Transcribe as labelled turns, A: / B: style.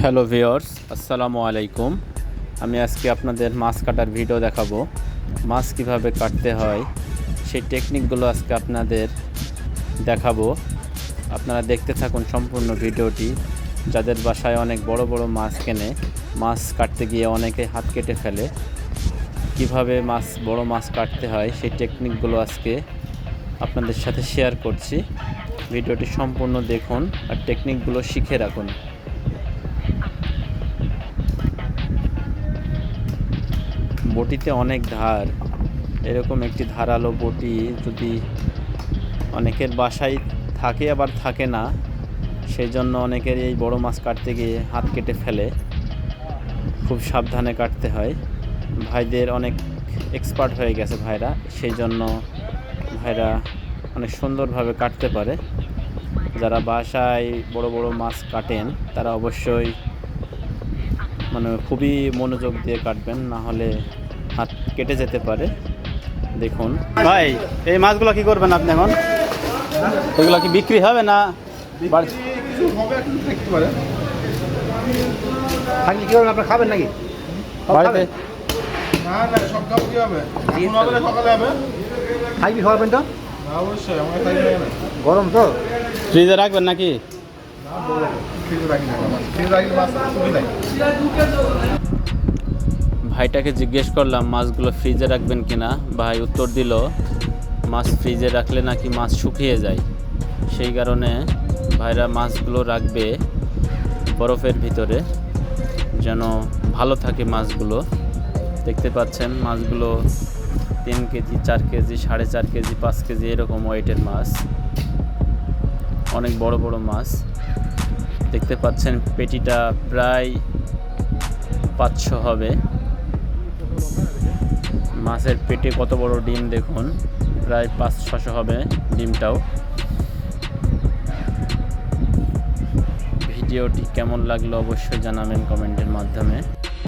A: Hello viewers আসসালামু আলাইকুম। আমি আজকে আপনাদের মাছ কাটার ভিডিও দেখাবো। মাছ কীভাবে কাটতে হয়, সেই টেকনিকগুলো আজকে আপনাদের দেখাবো। আপনারা দেখতে থাকুন সম্পূর্ণ ভিডিওটি। যাদের বাসায় অনেক বড় বড় মাছ কেনে, মাছ কাটতে গিয়ে অনেকে হাত কেটে ফেলে। কীভাবে মাছ, বড় মাছ কাটতে হয়, সেই টেকনিকগুলো আজকে আপনাদের সাথে শেয়ার করছি। ভিডিওটি সম্পূর্ণ দেখুন আর টেকনিকগুলো শিখে রাখুন। বটিতে অনেক ধার। এরকম একটি ধারালো বটি যদি অনেকের বাসায় থাকে, আবার থাকে না সেই জন্য অনেকের এই বড় মাছ কাটতে গিয়ে হাত কেটে ফেলে। খুব সাবধানে কাটতে হয়। ভাইদের অনেক এক্সপার্ট হয়ে গেছে ভাইরা সেই জন্য ভাইরা অনেক সুন্দরভাবে কাটতে পারে। যারা বাসায় বড় বড় মাছ কাটেন, তারা অবশ্যই মানে খুবই মনোযোগ দিয়ে কাটবেন, না হলে হাত কেটে যেতে পারে। দেখুন। ভাই এই মাছগুলো কি করবেন আপনি এখন? এগুলো কি বিক্রি হবে না
B: থাকলে কি হবে? আপনার খাবেন নাকি?
A: বাড়িতে
B: খাওয়াবেন তো? গরম তো।
A: ফ্রিজে রাখবেন নাকি? ভাইটাকে জিজ্ঞেস করলাম, মাছগুলো ফ্রিজে রাখবেন কিনা? ভাই উত্তর দিল, মাছ ফ্রিজে রাখলে নাকি মাছ শুকিয়ে যায়। সেই কারণে ভাইরা মাছগুলো রাখবে বরফের ভিতরে, যেন ভালো থাকে মাছগুলো। দেখতে পাচ্ছেন, মাছগুলো তিন কেজি, চার কেজি, সাড়ে চার কেজি, পাঁচ কেজি এরকম ওয়েটের মাছ। অনেক বড় বড় মাছ। দেখতে পাচ্ছেন, পেটিটা প্রায় পাঁচশো হবে। মাছের পেটে কত বড় ডিম দেখুন। প্রায় পাঁচ ছশো হবে ডিমটাও। ভিডিওটি কেমন লাগল অবশ্যই জানাবেন কমেন্টের মাধ্যমে।